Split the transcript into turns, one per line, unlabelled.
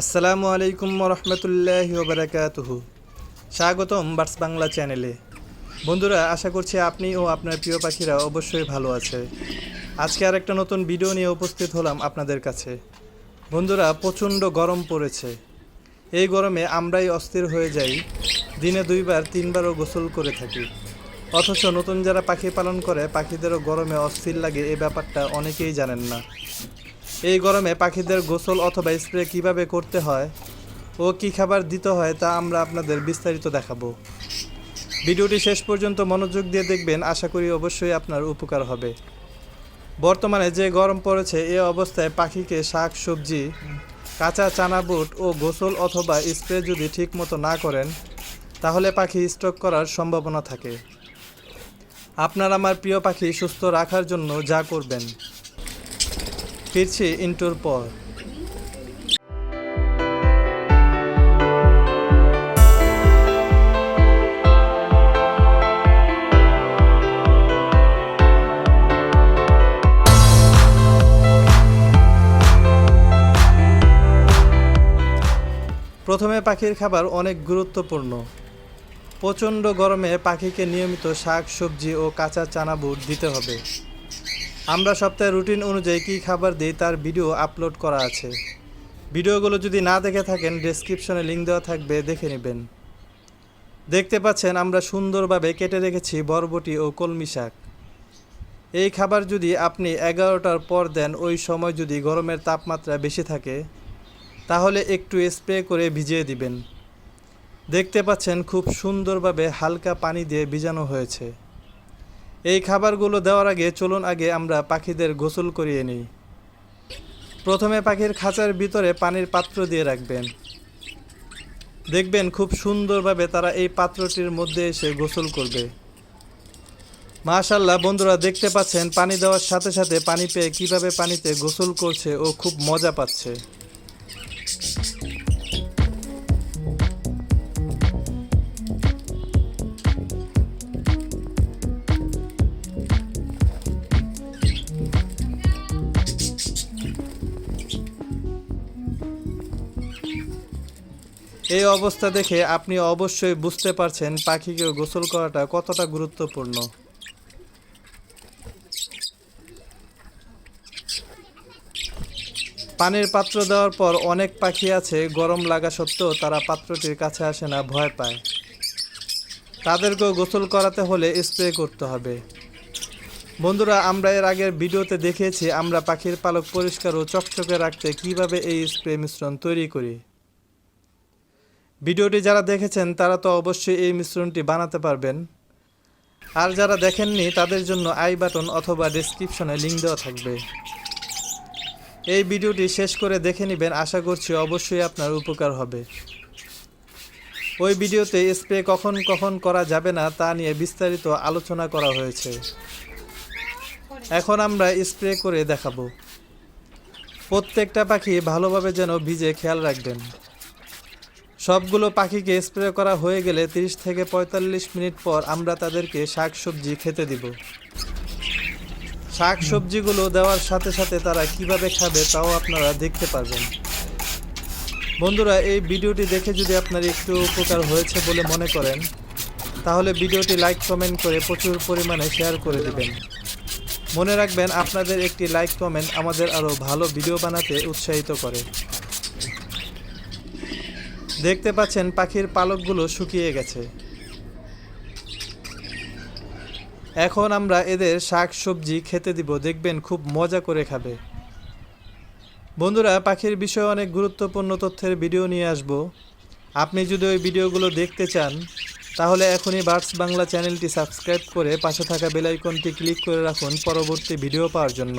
আসসালামু আলাইকুম রহমতুল্লাহ বারাকাতুহু। স্বাগতম বার্স বাংলা চ্যানেলে। বন্ধুরা, আশা করছি আপনি ও আপনার প্রিয় পাখিরা অবশ্যই ভালো আছে। আজকে আর একটা নতুন ভিডিও নিয়ে উপস্থিত হলাম আপনাদের কাছে। বন্ধুরা, প্রচণ্ড গরম পড়েছে। এই গরমে আমরাই অস্থির হয়ে যাই, দিনে দুইবার, তিনবারও গোসল করে থাকি। অথচ নতুন যারা পাখি পালন করে, পাখিদেরও গরমে অস্থির লাগে এই ব্যাপারটা অনেকেই জানেন না। এই গরমে পাখিদের গোসল অথবা স্প্রে কীভাবে করতে হয় ও কি খাবার দিতে হয় তা আমরা আপনাদের বিস্তারিত দেখাবো। ভিডিওটি শেষ পর্যন্ত মনোযোগ দিয়ে দেখবেন, আশা করি অবশ্যই আপনার উপকার হবে। বর্তমানে যে গরম পড়েছে, এ অবস্থায় পাখিকে শাক, সবজি, কাঁচা চানা বুট ও গোসল অথবা স্প্রে যদি ঠিকমতো না করেন, তাহলে পাখি স্ট্রোক করার সম্ভাবনা থাকে। আপনার আমার প্রিয় পাখি সুস্থ রাখার জন্য যা করবেন। ফিরছি ইন্টুর পর। প্রথমে পাখির খাবার অনেক গুরুত্বপূর্ণ। প্রচণ্ড গরমে পাখিকে নিয়মিত শাক, সবজি ও কাঁচা চানা বুট দিতে হবে। আমরা সপ্তাহে রুটিন অনুযায়ী কী খাবার দিই তার ভিডিও আপলোড করা আছে। ভিডিওগুলো যদি না দেখে থাকেন ডেসক্রিপশনে লিঙ্ক দেওয়া থাকবে, দেখে নেবেন। দেখতে পাচ্ছেন, আমরা সুন্দরভাবে কেটে রেখেছি বরবটি ও কলমি শাক। এই খাবার যদি আপনি এগারোটার পর দেন, ওই সময় যদি গরমের তাপমাত্রা বেশি থাকে, তাহলে একটু স্প্রে করে ভিজিয়ে দিবেন। দেখতে পাচ্ছেন, খুব সুন্দরভাবে হালকা পানি দিয়ে ভিজানো হয়েছে। এই খাবারগুলো দেওয়ার আগে চলুন আগে আমরা পাখিদের গোসল করিয়ে নিই। প্রথমে পাখির খাঁচার ভিতরে পানির পাত্র দিয়ে রাখবেন। দেখবেন খুব সুন্দরভাবে তারা এই পাত্রটির মধ্যে এসে গোসল করবে। মাশাল্লাহ বন্ধুরা দেখতে পাচ্ছেন, পানি দেওয়ার সাথে সাথে পানি পেয়ে কীভাবে পানিতে গোসল করছে ও খুব মজা পাচ্ছে। এই অবস্থা দেখে আপনি অবশ্যই বুঝতে পারছেন পাখিকে গোসল করাটা কতটা গুরুত্বপূর্ণ। পানির পাত্র দেওয়ার পর অনেক পাখি আছে, গরম লাগা সত্ত্বেও তারা পাত্রটির কাছে আসে না, ভয় পায়। তাদেরকেও গোসল করাতে হলে স্প্রে করতে হবে। বন্ধুরা, আমরা এর আগের ভিডিওতে দেখিয়েছি আমরা পাখির পালক পরিষ্কার ও চকচকে রাখতে কীভাবে এই স্প্রে মিশ্রণ তৈরি করি। ভিডিওটি যারা দেখেছেন, তারা তো অবশ্যই এই মিশ্রণটি বানাতে পারবেন। আর যারা দেখেননি, তাদের জন্য আই বাটন অথবা ডেসক্রিপশনে লিঙ্ক দেওয়া থাকবে। এই ভিডিওটি শেষ করে দেখে নেবেন, আশা করছি অবশ্যই আপনার উপকার হবে। ওই ভিডিওতে স্প্রে কখন কখন করা যাবে না, তা নিয়ে বিস্তারিত আলোচনা করা হয়েছে। এখন আমরা স্প্রে করে দেখাবো। প্রত্যেকটা পাখি ভালোভাবে যেন ভিজে খেয়াল রাখবেন। সবগুলো পাখিকে স্প্রে করা হয়ে গেলে 30 থেকে পঁয়তাল্লিশ মিনিট পর আমরা তাদেরকে শাক সবজি খেতে দিব। শাক সবজিগুলো দেওয়ার সাথে সাথে তারা কীভাবে খাবে তাও আপনারা দেখতে পারবেন। বন্ধুরা, এই ভিডিওটি দেখে যদি আপনার একটু উপকার হয়েছে বলে মনে করেন, তাহলে ভিডিওটি লাইক, কমেন্ট করে প্রচুর পরিমাণে শেয়ার করে দেবেন। মনে রাখবেন, আপনাদের একটি লাইক, কমেন্ট আমাদের আরও ভালো ভিডিও বানাতে উৎসাহিত করে। দেখতে পাচ্ছেন পাখির পালকগুলো শুকিয়ে গেছে। এখন আমরা এদের শাক সবজি খেতে দিব, দেখবেন খুব মজা করে খাবে। বন্ধুরা, পাখির বিষয়ে অনেক গুরুত্বপূর্ণ তথ্যের ভিডিও নিয়ে আসব। আপনি যদি ওই ভিডিওগুলো দেখতে চান, তাহলে এখনই বার্ডস বাংলা চ্যানেলটি সাবস্ক্রাইব করে পাশে থাকা বেল আইকনটি ক্লিক করে রাখুন পরবর্তী ভিডিও পাওয়ার জন্য।